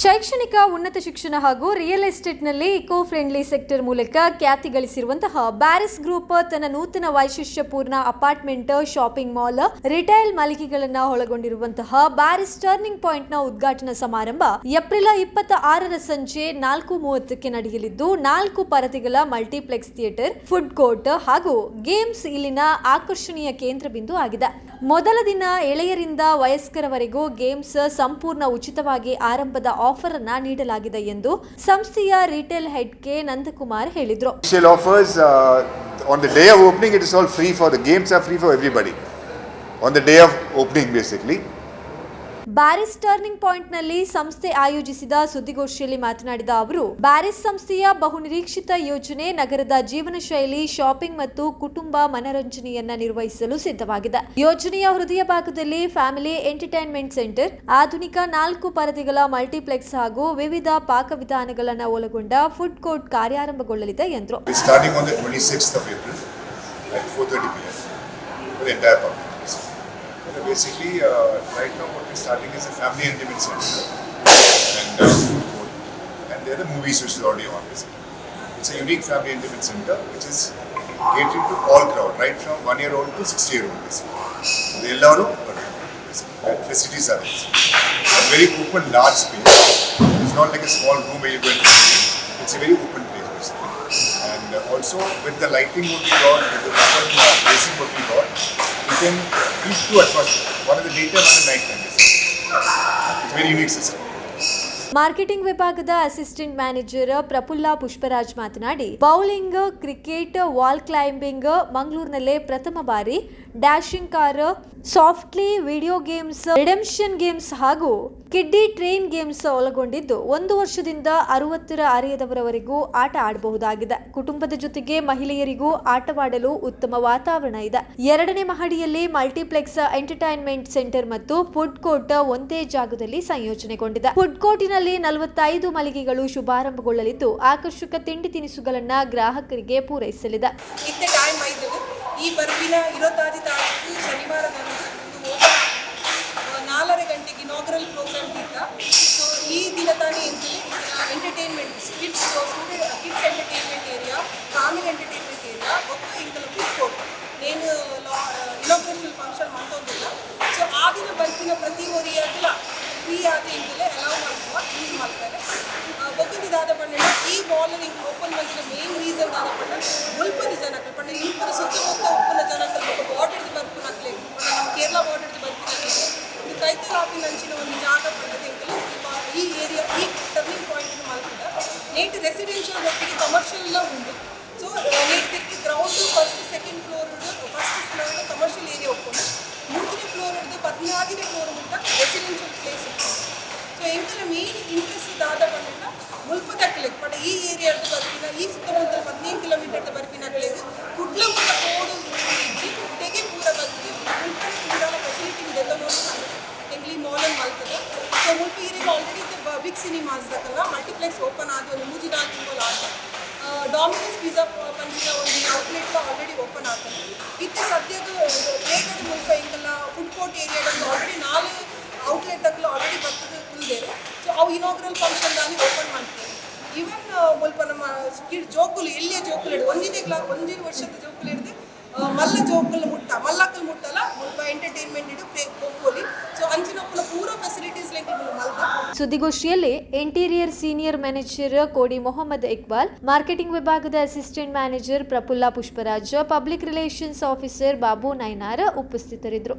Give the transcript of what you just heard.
ಶೈಕ್ಷಣಿಕ ಉನ್ನತ ಶಿಕ್ಷಣ ಹಾಗೂ ರಿಯಲ್ ಎಸ್ಟೇಟ್ನಲ್ಲಿ ಇಕೋ ಫ್ರೆಂಡ್ಲಿ ಸೆಕ್ಟರ್ ಮೂಲಕ ಖ್ಯಾತಿ ಗಳಿಸಿರುವಂತಹ ಬ್ಯಾರಿಸ್ ಗ್ರೂಪ್ ತನ್ನ ನೂತನ ವೈಶಿಷ್ಟ್ಯಪೂರ್ಣ ಅಪಾರ್ಟ್ಮೆಂಟ್ ಶಾಪಿಂಗ್ ಮಾಲ್ ರಿಟೈಲ್ ಮಳಿಗೆಗಳನ್ನು ಒಳಗೊಂಡಿರುವಂತಹ ಬ್ಯಾರಿಸ್ ಟರ್ನಿಂಗ್ ಪಾಯಿಂಟ್ನ ಉದ್ಘಾಟನಾ ಸಮಾರಂಭ ಏಪ್ರಿಲ್ ಇಪ್ಪತ್ತ ಆರರ ಸಂಜೆ ನಾಲ್ಕು ಮೂವತ್ತಕ್ಕೆ ನಡೆಯಲಿದ್ದು, ನಾಲ್ಕು ಪರದೆಗಳ ಮಲ್ಟಿಪ್ಲೆಕ್ಸ್ ಥಿಯೇಟರ್ ಫುಡ್ ಕೋರ್ಟ್ ಹಾಗೂ ಗೇಮ್ಸ್ ಇಲ್ಲಿನ ಆಕರ್ಷಣೀಯ ಕೇಂದ್ರ ಬಿಂದು ಆಗಿದೆ. ಮೊದಲ ದಿನ ಎಳೆಯರಿಂದ ವಯಸ್ಕರವರೆಗೂ ಗೇಮ್ಸ್ ಸಂಪೂರ್ಣ ಉಚಿತವಾಗಿ ಆರಂಭದ ಆಫರ್ ಅನ್ನ ನೀಡಲಾಗಿದೆ ಎಂದು ಸಂಸ್ಥೆಯ ರಿಟೇಲ್ ಹೆಡ್ ಕೆ ನಂದಕುಮಾರ್ ಹೇಳಿದ್ರು. Offers on the day of opening it is all free for the games are free for everybody on the day of opening basically Bearys turning ಪಾಯಿಂಟ್ನಲ್ಲಿ ಸಂಸ್ಥೆ ಆಯೋಜಿಸಿದ ಸುದ್ದಿಗೋಷ್ಠಿಯಲ್ಲಿ ಮಾತನಾಡಿದ ಅವರು, ಬ್ಯಾರಿಸ್ ಸಂಸ್ಥೆಯ ಬಹುನಿರೀಕ್ಷಿತ ಯೋಜನೆ ನಗರದ ಜೀವನ ಶೈಲಿ ಶಾಪಿಂಗ್ ಮತ್ತು ಕುಟುಂಬ ಮನರಂಜನೆಯನ್ನ ನಿರ್ವಹಿಸಲು ಸಿದ್ಧವಾಗಿದೆ. ಯೋಜನೆಯ ಹೃದಯ ಭಾಗದಲ್ಲಿ ಫ್ಯಾಮಿಲಿ ಎಂಟರ್ಟೈನ್ಮೆಂಟ್ ಸೆಂಟರ್, ಆಧುನಿಕ ನಾಲ್ಕು ಪರದೆಗಳ ಮಲ್ಟಿಪ್ಲೆಕ್ಸ್ ಹಾಗೂ ವಿವಿಧ ಪಾಕವಿಧಾನಗಳನ್ನು ಒಳಗೊಂಡ ಫುಡ್ ಕೋರ್ಟ್ ಕಾರ್ಯಾರಂಭಗೊಳ್ಳಲಿದೆ ಎಂದರು. basically, uh, right now what we're starting is a family entertainment center and uh, food court. And there are the movies which is already on. Basically. It's a unique family entertainment center which is catered to all crowd, right from one year old to 60 year old. Basically. The Ellaru, and facilities are. A very open, large space. It's not like a small room where you go and It's a very open place, basically. And uh, also with the lighting what we got, with the open uh, racing what we got, you is two atmosphere. One is the daytime, one is night time. It's a very unique system. Marketing ವಿಭಾಗದ assistant manager ಪ್ರಫುಲ್ಲ ಪುಷ್ಪರಾಜ್ ಮಾತನಾಡಿ bowling cricket wall climbing ಮಂಗಳೂರಿನಲ್ಲೇ ಪ್ರಥಮ ಬಾರಿ dashing car softly video games, redemption games ಹಾಗೂ kiddie train games ಒಳಗೊಂಡಿದ್ದು ಒಂದು ವರ್ಷದಿಂದ ಅರವತ್ತರ ಅರಿಯದವರವರೆಗೂ ಆಟ ಆಡಬಹುದಾಗಿದೆ. ಕುಟುಂಬದ ಜೊತೆಗೆ ಮಹಿಳೆಯರಿಗೂ ಆಟವಾಡಲು ಉತ್ತಮ ವಾತಾವರಣ ಇದೆ. ಎರಡನೇ ಮಹಡಿಯಲ್ಲಿ ಮಲ್ಟಿಪ್ಲೆಕ್ಸ್ ಎಂಟರ್ಟೈನ್ಮೆಂಟ್ ಸೆಂಟರ್ ಮತ್ತು ಫುಡ್ ಕೋರ್ಟ್ ಒಂದೇ ಜಾಗದಲ್ಲಿ ಸಂಯೋಜನೆಗೊಂಡಿದೆ. ಫುಡ್ ಕೋರ್ಟಿನಲ್ಲಿ ನಲವತ್ತೈದು ಮಳಿಗೆಗಳು ಶುಭಾರಂಭಗೊಳ್ಳಲಿದ್ದು, ಆಕರ್ಷಕ ತಿಂಡಿ ತಿನಿಸುಗಳನ್ನ ಗ್ರಾಹಕರಿಗೆ ಪೂರೈಸಲಿದೆ. ದಿನ ತಾನೇ entertainment kids kids entertainment area family entertainment area ಒಬ್ಬ ಇಂಕಲ್ ಫುಡ್ ಕೋರ್ಟ್ ನೇನು ಇನಾಗ್ರೇಷನ್ ಫಂಕ್ಷನ್ ಮಾಡ್ತೋದಿಲ್ಲ ಸೊ ಆಗಿನ ಬರ್ತಿನ ಪ್ರತಿ ಓರಿಯಾಗಲ ಫ್ರೀ ಆದ ಇಂಕಲೆ ಅಲೌ ಮಾಡುವ ಯೂಸ್ ಮಾಡ್ತಾರೆ. ಒಬ್ಬನಿದಾದ ಪಂಡ ಈ ಬಾಲರ್ ಹಿಂಗೆ ಓಪನ್ ಮಾಡಿದ ಮೇನ್ ರೀಸನ್ ಆದ ಪಂಡ ಮುಲ್ಪದ ಜನ ಪಂಡ ಇಂಪರ ಸುತ್ತಮುತ್ತ ಉಪ್ಪನ ಜನ ಬಾರ್ಡರ್ದು ಬರ್ಪು ನಮ್ಮ ಕೇರಳ ಬಾರ್ಡರ್ದು ಬರ್ಪು ನಕ್ಲೆ ಅಂಚಿನ ಒಂದು ಜಾಗ ಪಂಡದ ಇಂಕಲೆ ಈ ಏರಿಯಾ ಈ ಟರ್ನಿಂಗ್ ಪಾಯಿಂಟ್ ಮಲ್ಪದ ನೇಟ್ ರೆಸಿಡೆನ್ಷಿಯಲ್ ಒಟ್ಟಿಗೆ ಕಮರ್ಷಿಯಲ್ ಉಂಟು. So ನೇಟ್ ground first second floor first floor commercial area ಒಪ್ಕೊಂಡು ಮೂರನೇ ಫ್ಲೋರ್ ಹಿಡಿದು ಪದ್ನಾಲ್ಕನೇ ಫ್ಲೋರ್ ಮುಟ್ಟ ರೆಸಿಡೆನ್ಷಿಯಲ್ ಪ್ಲೇಸ್ ಸೊ ಎಂಕಲ ಮೇನ್ ಇಂಟ್ರೆಸ್ಟ್ ದಾದ ಬಂದ ಮುಲ್ಪದಕ್ಕಲೆಗ್ ಬಟ್ ಈ ಏರಿಯಾ ಬರ್ಪಿನ ಈ ಸುತ್ತಮುತ್ತಲ ಹದಿನೈದು ಕಿಲೋಮೀಟರ್ ಬರ್ಪಿನಕ್ಕಲೆಗ್ ಕುಡ್ಲ ಮುಟ್ಟ ಕೋಡು ಇಜ್ಜಿ ತೆಗೆ ಪೂರ ಬಂದು ಮುಲ್ಪನ ಪೂರ ಫೆಸಿಲಿಟಿ ಇದೆಲ್ಲ ನೋಡಿ ಎಂಗ್ಲಿ ಮಾಲ್ ಮಲ್ತದೆ ಸೊ ಮುಲ್ಪ ಈಗ ಆಲ್ರೆಡಿ ಬಿಗ್ ಸಿನಿಮಾಸ್ ದಕ್ಕಲ್ಲ ಮಲ್ಟಿಪ್ಲೆಕ್ಸ್ ಓಪನ್ ಆದ ಒಂದು ಮೂಜಿ ನಾಲ್ಕು ತಿಂಗಳು ಆದ ಡಾಮಿನೋಸ್ ಪಿಜ್ಜಾ ಪಂಚಿನ ಒಂದು ಔಟ್ಲೆಟ್ ಆಲ್ರೆಡಿ ಓಪನ್ ಆಗ್ತದೆ ಇತ್ತೆ ಸದ್ಯದ ಬೇಗದ ಮೂಲಕ ಇಂಕಲ್ಲ ಫುಡ್ ಕೋರ್ಟ್ ಏರಿಯಾದಲ್ಲಿ ಆಲ್ರೆಡಿ ನಾಲ್ಕು ಔಟ್ಲೆಟ್ ದಕ್ಕಲು ಆಲ್ರೆಡಿ ಬರ್ತದೆ ಕುಲ್ದೇರು ಸೊ ಅವು ಇನಾಗ್ರಲ್ ಫಂಕ್ಷನ್ ದಾನಿ ಓಪನ್ ಮಾಡ್ತೇವೆ. ಇವನ್ ಮುಲ್ಪ ನಮ್ಮ ಕಿಡ್ ಜೋಕುಲು, ಎಲ್ಲಿಯ ಜೋಕುಲು ಹಿಡಿದು ಒಂದಿನೇ ಕ್ಲಾ ಒಂದಿನ ವರ್ಷದ ಜೋಕುಲು ಹಿಡಿದು ಮಲ್ಲ ಜೋಕುಲು ಮುಟ್ಟ ಮಲ್ಲಕ್ಕಲ್ ಮುಟ್ಟಲ್ಲ ಮುಲ್ಪ ಎಂಟರ್ಟೈನ್ಮೆಂಟ್ ಇಡು ಪ್ಲೇ ಖೋಖೋಲಿ ಸುದ್ದಿಗೋಷ್ಠಿಯಲ್ಲಿ interior senior manager Kodi Mohammed Iqbal, marketing ವಿಭಾಗದ assistant manager Prafulla Pushparaj, public relations officer Babu Nainar ಉಪಸ್ಥಿತರಿದ್ದರು.